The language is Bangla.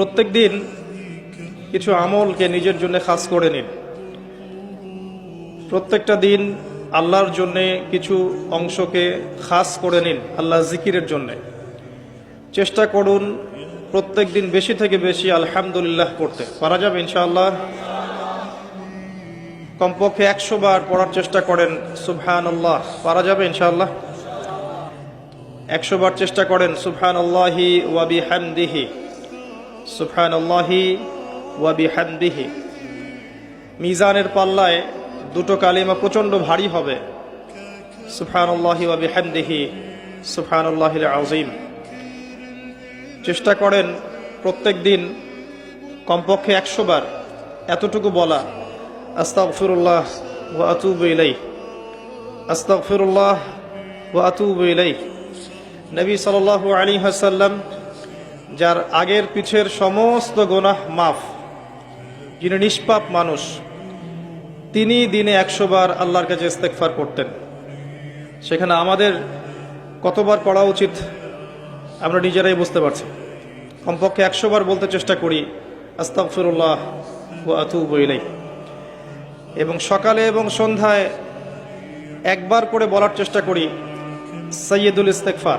প্রত্যেক দিন কিছু আমলকে নিজের জন্য খাস করে নিন। প্রত্যেকটা দিন আল্লাহর জন্যে কিছু অংশকে খাস করে নিন আল্লাহ জিকিরের জন্যে। চেষ্টা করুন প্রত্যেক দিন বেশি থেকে বেশি আলহামদুলিল্লাহ পড়তে পারা যাবে ইনশাআল্লাহ? কমপক্ষে একশো বার পড়ার চেষ্টা করেন সুবহান আল্লাহ পারা যাবে ইনশাআল্লাহ? একশো বার চেষ্টা করেন সুবহান আল্লাহি ওয়াবি হামদিহি হামদিহি মিজানের পাল্লায় দুটো কালিমা প্রচণ্ড ভারী হবে। সুবহান আল্লাহিল আজিম চেষ্টা করেন প্রত্যেক দিন কমপক্ষে একশো বার এতটুকু বলা। আস্তাগফিরুল্লাহ ওয়া আতুবু ইলাই আস্তাগফিরুল্লাহ ওয়া আতুবু ইলাই নবী সাল্লাল্লাহু আলী ওয়াসাল্লাম যার আগের পিছের সমস্ত গোনাহ মাফ। যিনি নিষ্পাপ মানুষ, তিনি দিনে একশো বার আল্লাহর কাছে ইস্তেগফার করতেন। সেখানে আমাদের কতবার পড়া উচিত, আমরা নিজেরাই বুঝতে পারছি। কমপক্ষে একশো বার বলতে চেষ্টা করি, আস্তাগফিরুল্লাহ ওয়া আতুবু এবং সকালে এবং সন্ধ্যায় একবার করে বলার চেষ্টা করি সৈয়দুল ইস্তেকফার